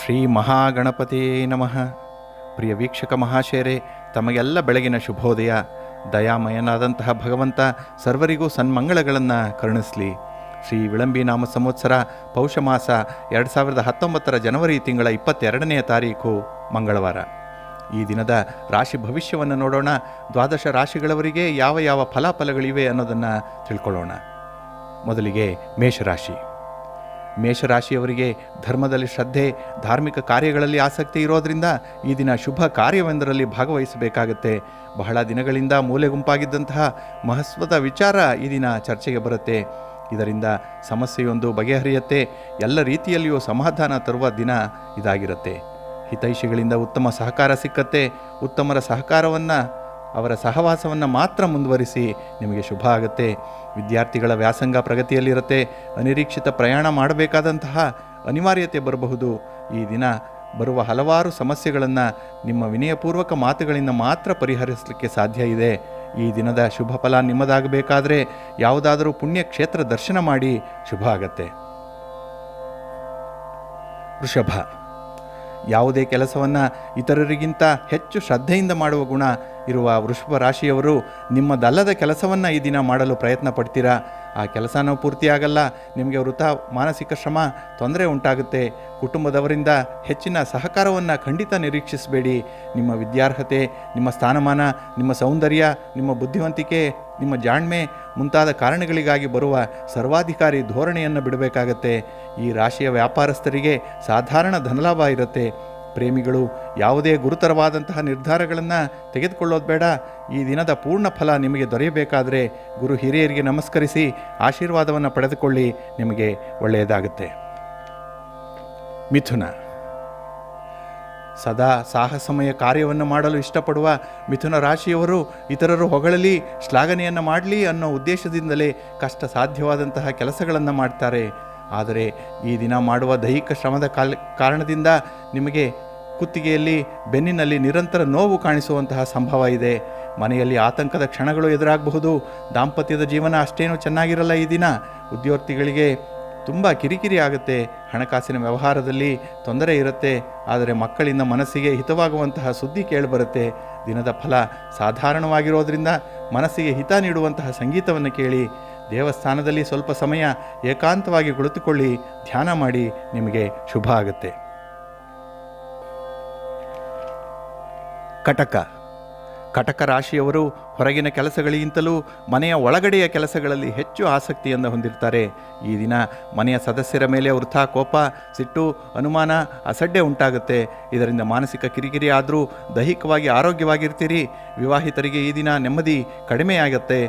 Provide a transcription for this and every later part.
ಶ್ರೀ ಮಹಾಗಣಪತಿಯೇ ನಮಃ. ಪ್ರಿಯ ವೀಕ್ಷಕ ಮಹಾಶಯರೇ, ತಮಗೆಲ್ಲ ಬೆಳಗಿನ ಶುಭೋದಯ. ದಯಾಮಯನಾದಂತಹ ಭಗವಂತ ಸರ್ವರಿಗೂ ಸನ್ಮಂಗಳಗಳನ್ನು ಕರುಣಿಸಲಿ. ಶ್ರೀ ವಿಳಂಬಿ ನಾಮ ಸಂವತ್ಸರ ಪೌಷ ಮಾಸ ಎರಡು ಸಾವಿರದ ಹತ್ತೊಂಬತ್ತರ ಜನವರಿ ತಿಂಗಳ ಇಪ್ಪತ್ತೆರಡನೆಯ ತಾರೀಕು ಮಂಗಳವಾರ. ಈ ದಿನದ ರಾಶಿ ಭವಿಷ್ಯವನ್ನು ನೋಡೋಣ. ದ್ವಾದಶ ರಾಶಿಗಳವರಿಗೆ ಯಾವ ಯಾವ ಫಲಾಫಲಗಳಿವೆ ಅನ್ನೋದನ್ನು ತಿಳ್ಕೊಳ್ಳೋಣ. ಮೊದಲಿಗೆ ಮೇಷರಾಶಿ. ಮೇಷರಾಶಿಯವರಿಗೆ ಧರ್ಮದಲ್ಲಿ ಶ್ರದ್ಧೆ, ಧಾರ್ಮಿಕ ಕಾರ್ಯಗಳಲ್ಲಿ ಆಸಕ್ತಿ ಇರೋದರಿಂದ ಈ ದಿನ ಶುಭ ಕಾರ್ಯವೊಂದರಲ್ಲಿ ಭಾಗವಹಿಸಬೇಕಾಗತ್ತೆ. ಬಹಳ ದಿನಗಳಿಂದ ಮೂಲೆ ಗುಂಪಾಗಿದ್ದಂತಹ ಮಹತ್ವದ ವಿಚಾರ ಈ ದಿನ ಚರ್ಚೆಗೆ ಬರುತ್ತೆ. ಇದರಿಂದ ಸಮಸ್ಯೆಯೊಂದು ಬಗೆಹರಿಯುತ್ತೆ, ಎಲ್ಲ ರೀತಿಯಲ್ಲಿಯೂ ಸಮಾಧಾನ ತರುವ ದಿನ ಇದಾಗಿರುತ್ತೆ. ಹಿತೈಷಿಗಳಿಂದ ಉತ್ತಮ ಸಹಕಾರ ಸಿಕ್ಕತ್ತೆ, ಉತ್ತಮರ ಸಹಕಾರವನ್ನು ಅವರ ಸಹವಾಸವನ್ನು ಮಾತ್ರ ಮುಂದುವರಿಸಿ ನಿಮಗೆ ಶುಭ ಆಗುತ್ತೆ. ವಿದ್ಯಾರ್ಥಿಗಳ ವ್ಯಾಸಂಗ ಪ್ರಗತಿಯಲ್ಲಿರುತ್ತೆ. ಅನಿರೀಕ್ಷಿತ ಪ್ರಯಾಣ ಮಾಡಬೇಕಾದಂತಹ ಅನಿವಾರ್ಯತೆ ಬರಬಹುದು. ಈ ದಿನ ಬರುವ ಹಲವಾರು ಸಮಸ್ಯೆಗಳನ್ನು ನಿಮ್ಮ ವಿನಯಪೂರ್ವಕ ಮಾತುಗಳಿಂದ ಮಾತ್ರ ಪರಿಹರಿಸಲಿಕ್ಕೆ ಸಾಧ್ಯ ಇದೆ. ಈ ದಿನದ ಶುಭ ಫಲ ನಿಮ್ಮದಾಗಬೇಕಾದರೆ ಯಾವುದಾದರೂ ಪುಣ್ಯ ಕ್ಷೇತ್ರ ದರ್ಶನ ಮಾಡಿ ಶುಭ ಆಗತ್ತೆ. ವೃಷಭ ಯಾವುದೇ ಕೆಲಸವನ್ನು ಇತರರಿಗಿಂತ ಹೆಚ್ಚು ಶ್ರದ್ಧೆಯಿಂದ ಮಾಡುವ ಗುಣ ಇರುವ ವೃಷಭ ರಾಶಿಯವರು ನಿಮ್ಮದಲ್ಲದ ಕೆಲಸವನ್ನು ಈ ದಿನ ಮಾಡಲು ಪ್ರಯತ್ನ ಪಡ್ತೀರಾ? ಆ ಕೆಲಸನೂ ಪೂರ್ತಿಯಾಗಲ್ಲ ನಿಮಗೆ ವೃತ ಮಾನಸಿಕ ಶ್ರಮ ತೊಂದರೆ ಉಂಟಾಗುತ್ತೆ. ಕುಟುಂಬದವರಿಂದ ಹೆಚ್ಚಿನ ಸಹಕಾರವನ್ನು ಖಂಡಿತ ನಿರೀಕ್ಷಿಸಬೇಡಿ. ನಿಮ್ಮ ವಿದ್ಯಾರ್ಹತೆ, ನಿಮ್ಮ ಸ್ಥಾನಮಾನ, ನಿಮ್ಮ ಸೌಂದರ್ಯ, ನಿಮ್ಮ ಬುದ್ಧಿವಂತಿಕೆ, ನಿಮ್ಮ ಜಾಣ್ಮೆ ಮುಂತಾದ ಕಾರಣಗಳಿಗಾಗಿ ಬರುವ ಸರ್ವಾಧಿಕಾರಿ ಧೋರಣೆಯನ್ನು ಬಿಡಬೇಕಾಗತ್ತೆ. ಈ ರಾಶಿಯ ವ್ಯಾಪಾರಸ್ಥರಿಗೆ ಸಾಧಾರಣ ಧನಲಾಭ ಇರುತ್ತೆ. ಪ್ರೇಮಿಗಳು ಯಾವುದೇ ಗುರುತರವಾದಂತಹ ನಿರ್ಧಾರಗಳನ್ನು ತೆಗೆದುಕೊಳ್ಳೋದು ಬೇಡ. ಈ ದಿನದ ಪೂರ್ಣ ಫಲ ನಿಮಗೆ ದೊರೆಯಬೇಕಾದರೆ ಗುರು ಹಿರಿಯರಿಗೆ ನಮಸ್ಕರಿಸಿ ಆಶೀರ್ವಾದವನ್ನು ಪಡೆದುಕೊಳ್ಳಿ. ನಿಮಗೆ ಒಳ್ಳೆಯದಾಗುತ್ತೆ. ಮಿಥುನ ಸದಾ ಸಾಹಸಮಯ ಕಾರ್ಯವನ್ನು ಮಾಡಲು ಇಷ್ಟಪಡುವ ಮಿಥುನ ರಾಶಿಯವರು ಇತರರು ಹೊಗಳಲಿ, ಶ್ಲಾಘನೆಯನ್ನು ಮಾಡಲಿ ಅನ್ನೋ ಉದ್ದೇಶದಿಂದಲೇ ಕಷ್ಟ ಸಾಧ್ಯವಾದಂತಹ ಕೆಲಸಗಳನ್ನು ಮಾಡ್ತಾರೆ. ಆದರೆ ಈ ದಿನ ಮಾಡುವ ದೈಹಿಕ ಶ್ರಮದ ಕಾಲ, ಕಾರಣದಿಂದ ನಿಮಗೆ ಕುತ್ತಿಗೆಯಲ್ಲಿ, ಬೆನ್ನಿನಲ್ಲಿ ನಿರಂತರ ನೋವು ಕಾಣಿಸುವಂತಹ ಸಂಭವ ಇದೆ. ಮನೆಯಲ್ಲಿ ಆತಂಕದ ಕ್ಷಣಗಳು ಎದುರಾಗಬಹುದು. ದಾಂಪತ್ಯದ ಜೀವನ ಅಷ್ಟೇನೂ ಚೆನ್ನಾಗಿರಲ್ಲ ಈ ದಿನ. ಉದ್ಯೋರ್ಥಿಗಳಿಗೆ ತುಂಬ ಕಿರಿಕಿರಿ ಆಗುತ್ತೆ. ಹಣಕಾಸಿನ ವ್ಯವಹಾರದಲ್ಲಿ ತೊಂದರೆ ಇರುತ್ತೆ. ಆದರೆ ಮಕ್ಕಳಿಂದ ಮನಸ್ಸಿಗೆ ಹಿತವಾಗುವಂತಹ ಸುದ್ದಿ ಕೇಳಿಬರುತ್ತೆ. ದಿನದ ಫಲ ಸಾಧಾರಣವಾಗಿರೋದ್ರಿಂದ ಮನಸ್ಸಿಗೆ ಹಿತ ನೀಡುವಂತಹ ಸಂಗೀತವನ್ನು ಕೇಳಿ, ದೇವಸ್ಥಾನದಲ್ಲಿ ಸ್ವಲ್ಪ ಸಮಯ ಏಕಾಂತವಾಗಿ ಕುಳಿತುಕೊಳ್ಳಿ, ಧ್ಯಾನ ಮಾಡಿ, ನಿಮಗೆ ಶುಭ ಆಗುತ್ತೆ. ಕಟಕ. ಕಟಕ ರಾಶಿಯವರು ಹೊರಗಿನ ಕೆಲಸಗಳಿಗಿಂತಲೂ ಮನೆಯ ಒಳಗಡೆಯ ಕೆಲಸಗಳಲ್ಲಿ ಹೆಚ್ಚು ಆಸಕ್ತಿಯನ್ನು ಹೊಂದಿರ್ತಾರೆ. ಈ ದಿನ ಮನೆಯ ಸದಸ್ಯರ ಮೇಲೆ ವೃಥಾ ಕೋಪ, ಸಿಟ್ಟು, ಅನುಮಾನ ಅಸಡ್ಡೆ ಉಂಟಾಗುತ್ತೆ. ಇದರಿಂದ ಮಾನಸಿಕ ಕಿರಿಕಿರಿ ಆದರೂ ದೈಹಿಕವಾಗಿ ಆರೋಗ್ಯವಾಗಿರ್ತೀರಿ. ವಿವಾಹಿತರಿಗೆ ಈ ದಿನ ನೆಮ್ಮದಿ ಕಡಿಮೆಯಾಗತ್ತೆ.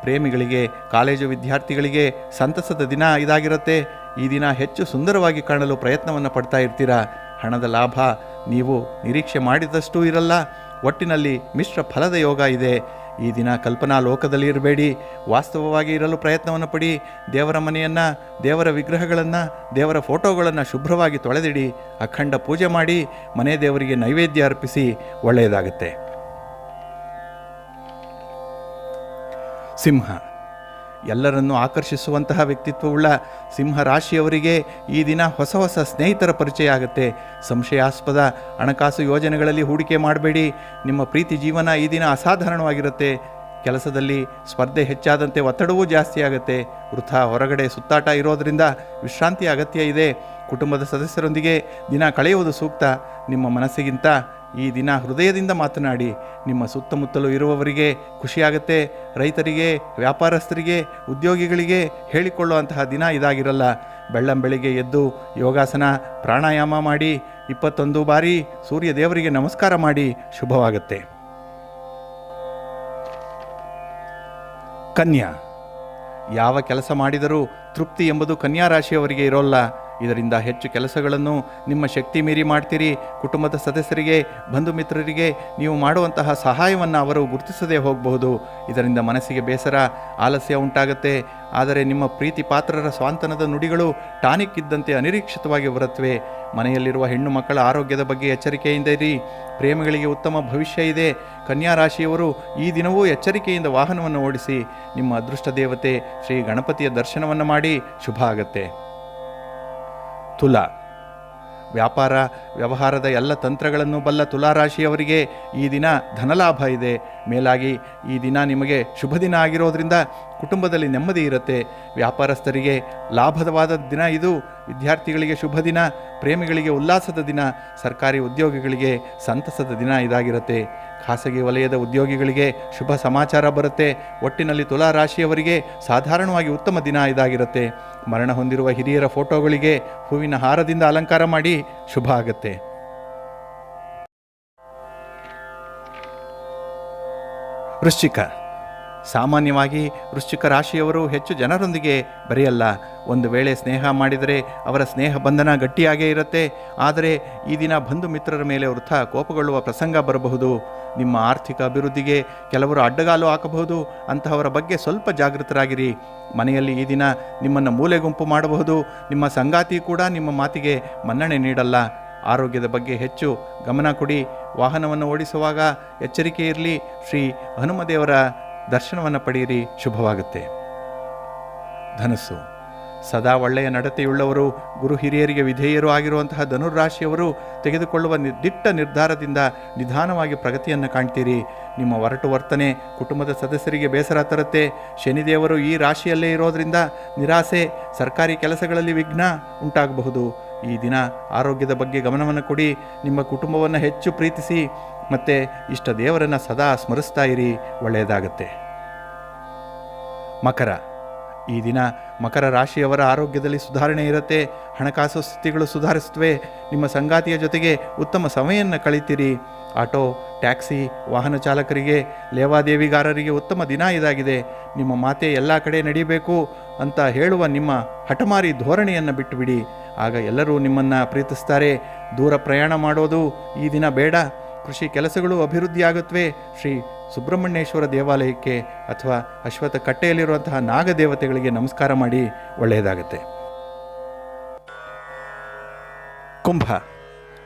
ಪ್ರೇಮಿಗಳಿಗೆ, ಕಾಲೇಜು ವಿದ್ಯಾರ್ಥಿಗಳಿಗೆ ಸಂತಸದ ದಿನ ಇದಾಗಿರುತ್ತೆ. ಈ ದಿನ ಹೆಚ್ಚು ಸುಂದರವಾಗಿ ಕಾಣಲು ಪ್ರಯತ್ನವನ್ನು ಪಡ್ತಾ ಇರ್ತೀರಾ? ಹಣದ ಲಾಭ ನೀವು ನಿರೀಕ್ಷೆ ಮಾಡಿದಷ್ಟು ಇರಲ್ಲ. ಒಟ್ಟಿನಲ್ಲಿ ಮಿಶ್ರ ಫಲದ ಯೋಗ ಇದೆ. ಈ ದಿನ ಕಲ್ಪನಾ ಲೋಕದಲ್ಲಿ ಇರಬೇಡಿ. ವಾಸ್ತವವಾಗಿ ಇರಲು ಪ್ರಯತ್ನವನ್ನು ಪಡಿ. ದೇವರ ಮನೆಯನ್ನು, ದೇವರ ವಿಗ್ರಹಗಳನ್ನು, ದೇವರ ಫೋಟೋಗಳನ್ನು ಶುಭ್ರವಾಗಿ ತೊಳೆದಿಡಿ. ಅಖಂಡ ಪೂಜೆ ಮಾಡಿ, ಮನೆ ದೇವರಿಗೆ ನೈವೇದ್ಯ ಅರ್ಪಿಸಿ ಒಳ್ಳೆಯದಾಗುತ್ತೆ. ಸಿಂಹ ಎಲ್ಲರನ್ನೂ ಆಕರ್ಷಿಸುವಂತಹ ವ್ಯಕ್ತಿತ್ವವುಳ್ಳ ಸಿಂಹ ರಾಶಿಯವರಿಗೆ ಈ ದಿನ ಹೊಸ ಹೊಸ ಸ್ನೇಹಿತರ ಪರಿಚಯ ಆಗುತ್ತೆ. ಸಂಶಯಾಸ್ಪದ ಹಣಕಾಸು ಯೋಜನೆಗಳಲ್ಲಿ ಹೂಡಿಕೆ ಮಾಡಬೇಡಿ. ನಿಮ್ಮ ಪ್ರೀತಿ ಜೀವನ ಈ ದಿನ ಅಸಾಧಾರಣವಾಗಿರುತ್ತೆ. ಕೆಲಸದಲ್ಲಿ ಸ್ಪರ್ಧೆ ಹೆಚ್ಚಾದಂತೆ ಒತ್ತಡವೂ ಜಾಸ್ತಿ ಆಗುತ್ತೆ. ವೃಥ ಹೊರಗಡೆ ಸುತ್ತಾಟ ಇರೋದರಿಂದ ವಿಶ್ರಾಂತಿ ಅಗತ್ಯ ಇದೆ. ಕುಟುಂಬದ ಸದಸ್ಯರೊಂದಿಗೆ ದಿನ ಕಳೆಯುವುದು ಸೂಕ್ತ. ನಿಮ್ಮ ಮನಸ್ಸಿಗಿಂತ ಈ ದಿನ ಹೃದಯದಿಂದ ಮಾತನಾಡಿ, ನಿಮ್ಮ ಸುತ್ತಮುತ್ತಲು ಇರುವವರಿಗೆ ಖುಷಿಯಾಗುತ್ತೆ, ರೈತರಿಗೆ, ವ್ಯಾಪಾರಸ್ಥರಿಗೆ, ಉದ್ಯೋಗಿಗಳಿಗೆ ಹೇಳಿಕೊಳ್ಳುವಂತಹ ದಿನ ಇದಾಗಿರಲ್ಲ. ಬೆಳ್ಳಂ ಬೆಳಿಗ್ಗೆ ಎದ್ದು ಯೋಗಾಸನ, ಪ್ರಾಣಾಯಾಮ ಮಾಡಿ, ಇಪ್ಪತ್ತೊಂದು ಬಾರಿ ಸೂರ್ಯ ದೇವರಿಗೆ ನಮಸ್ಕಾರ ಮಾಡಿ, ಶುಭವಾಗುತ್ತೆ. ಕನ್ಯಾ, ಯಾವ ಕೆಲಸ ಮಾಡಿದರೂ ತೃಪ್ತಿ ಎಂಬುದು ಕನ್ಯಾ ರಾಶಿಯವರಿಗೆ ಇರೋಲ್ಲ. ಇದರಿಂದ ಹೆಚ್ಚು ಕೆಲಸಗಳನ್ನು ನಿಮ್ಮ ಶಕ್ತಿ ಮೀರಿ ಮಾಡ್ತೀರಿ. ಕುಟುಂಬದ ಸದಸ್ಯರಿಗೆ, ಬಂಧು ಮಿತ್ರರಿಗೆ ನೀವು ಮಾಡುವಂತಹ ಸಹಾಯವನ್ನು ಅವರು ಗುರುತಿಸದೇ ಹೋಗಬಹುದು. ಇದರಿಂದ ಮನಸ್ಸಿಗೆ ಬೇಸರ, ಆಲಸ್ಯ ಉಂಟಾಗುತ್ತೆ. ಆದರೆ ನಿಮ್ಮ ಪ್ರೀತಿ ಪಾತ್ರರ ಸ್ವಾಂತನದ ನುಡಿಗಳು ಟಾನಿಕ್ ಇದ್ದಂತೆ ಅನಿರೀಕ್ಷಿತವಾಗಿ ಬರುತ್ತವೆ ಮನೆಯಲ್ಲಿರುವ ಹೆಣ್ಣು ಮಕ್ಕಳ ಆರೋಗ್ಯದ ಬಗ್ಗೆ ಎಚ್ಚರಿಕೆಯಿಂದ ಇರಿ. ಪ್ರೇಮಿಗಳಿಗೆ ಉತ್ತಮ ಭವಿಷ್ಯ ಇದೆ. ಕನ್ಯಾ ರಾಶಿಯವರು ಈ ದಿನವೂ ಎಚ್ಚರಿಕೆಯಿಂದ ವಾಹನವನ್ನು ಓಡಿಸಿ. ನಿಮ್ಮ ಅದೃಷ್ಟ ದೇವತೆ ಶ್ರೀ ಗಣಪತಿಯ ದರ್ಶನವನ್ನು ಮಾಡಿ ಶುಭ ಆಗತ್ತೆ. ತುಲ. ವ್ಯಾಪಾರ ವ್ಯವಹಾರದ ಎಲ್ಲ ತಂತ್ರಗಳನ್ನು ಬಲ್ಲ ತುಲಾರಾಶಿಯವರಿಗೆ ಈ ದಿನ ಧನಲಾಭ ಇದೆ. ಮೇಲಾಗಿ ಈ ದಿನ ನಿಮಗೆ ಶುಭ ದಿನ ಆಗಿರೋದ್ರಿಂದ ಕುಟುಂಬದಲ್ಲಿ ನೆಮ್ಮದಿ ಇರುತ್ತೆ. ವ್ಯಾಪಾರಸ್ಥರಿಗೆ ಲಾಭದವಾದ ದಿನ ಇದು. ವಿದ್ಯಾರ್ಥಿಗಳಿಗೆ ಶುಭ ದಿನ. ಪ್ರೇಮಿಗಳಿಗೆ ಉಲ್ಲಾಸದ ದಿನ. ಸರ್ಕಾರಿ ಉದ್ಯೋಗಿಗಳಿಗೆ ಸಂತಸದ ದಿನ ಇದಾಗಿರುತ್ತೆ. ಖಾಸಗಿ ವಲಯದ ಉದ್ಯೋಗಿಗಳಿಗೆ ಶುಭ ಸಮಾಚಾರ ಬರುತ್ತೆ. ಒಟ್ಟಿನಲ್ಲಿ ತುಲಾ ರಾಶಿಯವರಿಗೆ ಸಾಧಾರಣವಾಗಿ ಉತ್ತಮ ದಿನ ಇದಾಗಿರುತ್ತೆ. ಮರಣ ಹೊಂದಿರುವ ಹಿರಿಯರ ಫೋಟೋಗಳಿಗೆ ಹೂವಿನ ಹಾರದಿಂದ ಅಲಂಕಾರ ಮಾಡಿ ಶುಭ ಆಗುತ್ತೆ. ವೃಶ್ಚಿಕ. ಸಾಮಾನ್ಯವಾಗಿ ವೃಶ್ಚಿಕ ರಾಶಿಯವರು ಹೆಚ್ಚು ಜನರೊಂದಿಗೆ ಬರೆಯಲ್ಲ. ಒಂದು ವೇಳೆ ಸ್ನೇಹ ಮಾಡಿದರೆ ಅವರ ಸ್ನೇಹ ಬಂಧನ ಗಟ್ಟಿಯಾಗೇ ಇರುತ್ತೆ. ಆದರೆ ಈ ದಿನ ಬಂಧು ಮಿತ್ರರ ಮೇಲೆ ವೃಥ ಕೋಪಗೊಳ್ಳುವ ಪ್ರಸಂಗ ಬರಬಹುದು. ನಿಮ್ಮ ಆರ್ಥಿಕ ಅಭಿವೃದ್ಧಿಗೆ ಕೆಲವರು ಅಡ್ಡಗಾಲು ಹಾಕಬಹುದು. ಅಂತಹವರ ಬಗ್ಗೆ ಸ್ವಲ್ಪ ಜಾಗೃತರಾಗಿರಿ. ಮನೆಯಲ್ಲಿ ಈ ದಿನ ನಿಮ್ಮನ್ನು ಮೂಲೆ ಗುಂಪು ಮಾಡಬಹುದು. ನಿಮ್ಮ ಸಂಗಾತಿ ಕೂಡ ನಿಮ್ಮ ಮಾತಿಗೆ ಮನ್ನಣೆ ನೀಡಲ್ಲ. ಆರೋಗ್ಯದ ಬಗ್ಗೆ ಹೆಚ್ಚು ಗಮನ ಕೊಡಿ. ವಾಹನವನ್ನು ಓಡಿಸುವಾಗ ಎಚ್ಚರಿಕೆ ಇರಲಿ. ಶ್ರೀ ಹನುಮದೇವರ ದರ್ಶನವನ್ನು ಪಡೆಯಿರಿ. ಶುಭವಾಗುತ್ತೆ. ಧನಸ್ಸು. ಸದಾ ಒಳ್ಳೆಯ ನಡತೆಯುಳ್ಳವರು, ಗುರು ಹಿರಿಯರಿಗೆ ವಿಧೇಯರು ಆಗಿರುವಂತಹ ಧನುರಾಶಿಯವರು ತೆಗೆದುಕೊಳ್ಳುವ ದಿಟ್ಟ ನಿರ್ಧಾರದಿಂದ ನಿಧಾನವಾಗಿ ಪ್ರಗತಿಯನ್ನು ಕಾಣ್ತೀರಿ. ನಿಮ್ಮ ಒರಟು ವರ್ತನೆ ಕುಟುಂಬದ ಸದಸ್ಯರಿಗೆ ಬೇಸರ ತರುತ್ತೆ. ಶನಿದೇವರು ಈ ರಾಶಿಯಲ್ಲೇ ಇರೋದರಿಂದ ನಿರಾಸೆ, ಸರ್ಕಾರಿ ಕೆಲಸಗಳಲ್ಲಿ ವಿಘ್ನ ಉಂಟಾಗಬಹುದು. ಈ ದಿನ ಆರೋಗ್ಯದ ಬಗ್ಗೆ ಗಮನವನ್ನು ಕೊಡಿ, ನಿಮ್ಮ ಕುಟುಂಬವನ್ನು ಹೆಚ್ಚು ಪ್ರೀತಿಸಿ, ಮತ್ತು ಇಷ್ಟ ದೇವರನ್ನು ಸದಾ ಸ್ಮರಿಸ್ತಾ ಇರಿ. ಒಳ್ಳೆಯದಾಗತ್ತೆ. ಮಕರ. ಈ ದಿನ ಮಕರ ರಾಶಿಯವರ ಆರೋಗ್ಯದಲ್ಲಿ ಸುಧಾರಣೆ ಇರುತ್ತೆ, ಹಣಕಾಸು ಸ್ಥಿತಿಗಳು ಸುಧಾರಿಸುತ್ತವೆ, ನಿಮ್ಮ ಸಂಗಾತಿಯ ಜೊತೆಗೆ ಉತ್ತಮ ಸಮಯವನ್ನು ಕಳೀತೀರಿ. ಆಟೋ, ಟ್ಯಾಕ್ಸಿ, ವಾಹನ ಚಾಲಕರಿಗೆ, ಲೇವಾದೇವಿಗಾರರಿಗೆ ಉತ್ತಮ ದಿನ ಇದಾಗಿದೆ. ನಿಮ್ಮ ಮಾತೆ ಎಲ್ಲ ಕಡೆ ನಡೀಬೇಕು ಅಂತ ಹೇಳುವ ನಿಮ್ಮ ಹಠಮಾರಿ ಧೋರಣೆಯನ್ನು ಬಿಟ್ಟುಬಿಡಿ. ಆಗ ಎಲ್ಲರೂ ನಿಮ್ಮನ್ನು ಪ್ರೀತಿಸ್ತಾರೆ. ದೂರ ಪ್ರಯಾಣ ಮಾಡೋದು ಈ ದಿನ ಬೇಡ. ಕೃಷಿ ಕೆಲಸಗಳು ಅಭಿವೃದ್ಧಿಯಾಗುತ್ತವೆ. ಶ್ರೀ ಸುಬ್ರಹ್ಮಣ್ಯೇಶ್ವರ ದೇವಾಲಯಕ್ಕೆ ಅಥವಾ ಅಶ್ವಥ ಕಟ್ಟೆಯಲ್ಲಿರುವಂತಹ ನಾಗದೇವತೆಗಳಿಗೆ ನಮಸ್ಕಾರ ಮಾಡಿ ಒಳ್ಳೆಯದಾಗುತ್ತೆ. ಕುಂಭ.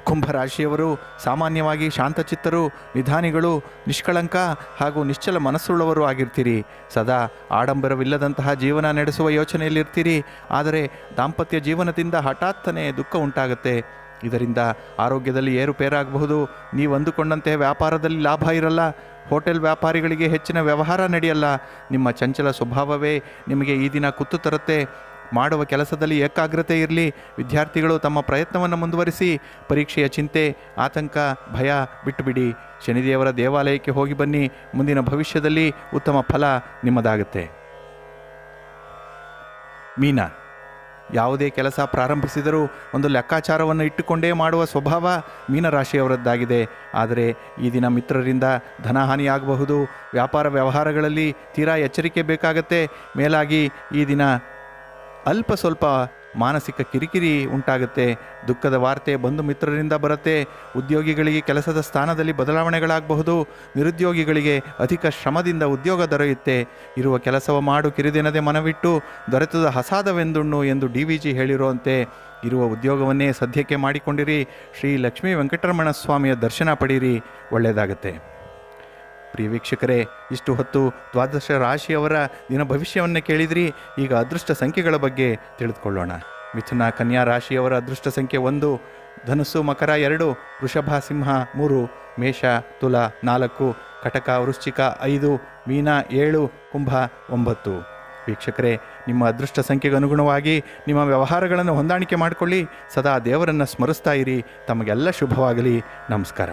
ಕುಂಭ ರಾಶಿಯವರು ಸಾಮಾನ್ಯವಾಗಿ ಶಾಂತಚಿತ್ತರು, ನಿಧಾನಿಗಳು, ನಿಷ್ಕಳಂಕ ಹಾಗೂ ನಿಶ್ಚಲ ಮನಸ್ಸುಳ್ಳವರು ಆಗಿರ್ತೀರಿ. ಸದಾ ಆಡಂಬರವಿಲ್ಲದಂತಹ ಜೀವನ ನಡೆಸುವ ಯೋಚನೆಯಲ್ಲಿರ್ತೀರಿ. ಆದರೆ ದಾಂಪತ್ಯ ಜೀವನದಿಂದ ಹಠಾತ್ತನೇ ದುಃಖ ಉಂಟಾಗುತ್ತೆ. ಇದರಿಂದ ಆರೋಗ್ಯದಲ್ಲಿ ಏರುಪೇರಾಗಬಹುದು. ನೀವು ಅಂದುಕೊಂಡಂತೆ ವ್ಯಾಪಾರದಲ್ಲಿ ಲಾಭ ಇರಲ್ಲ. ಹೋಟೆಲ್ ವ್ಯಾಪಾರಿಗಳಿಗೆ ಹೆಚ್ಚಿನ ವ್ಯವಹಾರ ನಡೆಯಲ್ಲ. ನಿಮ್ಮ ಚಂಚಲ ಸ್ವಭಾವವೇ ನಿಮಗೆ ಈ ದಿನ ಕುತ್ತು ತರುತ್ತೆ. ಮಾಡುವ ಕೆಲಸದಲ್ಲಿ ಏಕಾಗ್ರತೆ ಇರಲಿ. ವಿದ್ಯಾರ್ಥಿಗಳು ತಮ್ಮ ಪ್ರಯತ್ನವನ್ನು ಮುಂದುವರಿಸಿ. ಪರೀಕ್ಷೆಯ ಚಿಂತೆ, ಆತಂಕ, ಭಯ ಬಿಟ್ಟುಬಿಡಿ. ಶನಿದೇವರ ದೇವಾಲಯಕ್ಕೆ ಹೋಗಿ ಬನ್ನಿ. ಮುಂದಿನ ಭವಿಷ್ಯದಲ್ಲಿ ಉತ್ತಮ ಫಲ ನಿಮ್ಮದಾಗುತ್ತೆ. ಮೀನ ಯಾವುದೇ ಕೆಲಸ ಪ್ರಾರಂಭಿಸಿದರೂ ಒಂದು ಲೆಕ್ಕಾಚಾರವನ್ನು ಇಟ್ಟುಕೊಂಡೇ ಮಾಡುವ ಸ್ವಭಾವ ಮೀನರಾಶಿಯವರದ್ದಾಗಿದೆ. ಆದರೆ ಈ ದಿನ ಮಿತ್ರರಿಂದ ಧನಹಾನಿಯಾಗಬಹುದು. ವ್ಯಾಪಾರ ವ್ಯವಹಾರಗಳಲ್ಲಿ ತೀರಾ ಎಚ್ಚರಿಕೆ ಬೇಕಾಗತ್ತೆ. ಮೇಲಾಗಿ ಈ ದಿನ ಅಲ್ಪ ಸ್ವಲ್ಪ ಮಾನಸಿಕ ಕಿರಿಕಿರಿ ಉಂಟಾಗುತ್ತೆ. ದುಃಖದ ವಾರ್ತೆ ಬಂಧು ಮಿತ್ರರಿಂದ ಬರುತ್ತೆ. ಉದ್ಯೋಗಿಗಳಿಗೆ ಕೆಲಸದ ಸ್ಥಾನದಲ್ಲಿ ಬದಲಾವಣೆಗಳಾಗಬಹುದು. ನಿರುದ್ಯೋಗಿಗಳಿಗೆ ಅಧಿಕ ಶ್ರಮದಿಂದ ಉದ್ಯೋಗ ದೊರೆಯುತ್ತೆ. ಇರುವ ಕೆಲಸವ ಮಾಡು ಕಿರಿದಿನದೆ ಮನವಿಟ್ಟು ದೊರೆತದ ಹಸಾದವೆಂದುಣ್ಣು ಎಂದು ಡಿ ವಿ ಜಿ ಹೇಳಿರುವಂತೆ ಇರುವ ಉದ್ಯೋಗವನ್ನೇ ಸದ್ಯಕ್ಕೆ ಮಾಡಿಕೊಂಡಿರಿ. ಶ್ರೀ ಲಕ್ಷ್ಮೀ ವೆಂಕಟರಮಣ ಸ್ವಾಮಿಯ ದರ್ಶನ ಪಡೀರಿ. ಒಳ್ಳೆಯದಾಗುತ್ತೆ. ಪ್ರಿಯ ವೀಕ್ಷಕರೇ, ಇಷ್ಟು ಹೊತ್ತು ದ್ವಾದಶ ರಾಶಿಯವರ ದಿನ ಭವಿಷ್ಯವನ್ನು ಕೇಳಿದ್ರಿ, ಈಗ ಅದೃಷ್ಟ ಸಂಖ್ಯೆಗಳ ಬಗ್ಗೆ ತಿಳಿದುಕೊಳ್ಳೋಣ. ಮಿಥುನ ಕನ್ಯಾ ರಾಶಿಯವರ ಅದೃಷ್ಟ ಸಂಖ್ಯೆ ಒಂದು, ಧನಸ್ಸು ಮಕರ ಎರಡು, ವೃಷಭ ಸಿಂಹ ಮೂರು, ಮೇಷ ತುಲ ನಾಲ್ಕು, ಕಟಕ ವೃಶ್ಚಿಕ ಐದು, ಮೀನ ಏಳು, ಕುಂಭ ಒಂಬತ್ತು. ವೀಕ್ಷಕರೇ, ನಿಮ್ಮ ಅದೃಷ್ಟ ಸಂಖ್ಯೆಗೆ ಅನುಗುಣವಾಗಿ ನಿಮ್ಮ ವ್ಯವಹಾರಗಳನ್ನು ಹೊಂದಾಣಿಕೆ ಮಾಡಿಕೊಳ್ಳಿ, ಸದಾ ದೇವರನ್ನು ಸ್ಮರಿಸ್ತಾ ಇರಿ, ತಮಗೆಲ್ಲ ಶುಭವಾಗಲಿ, ನಮಸ್ಕಾರ.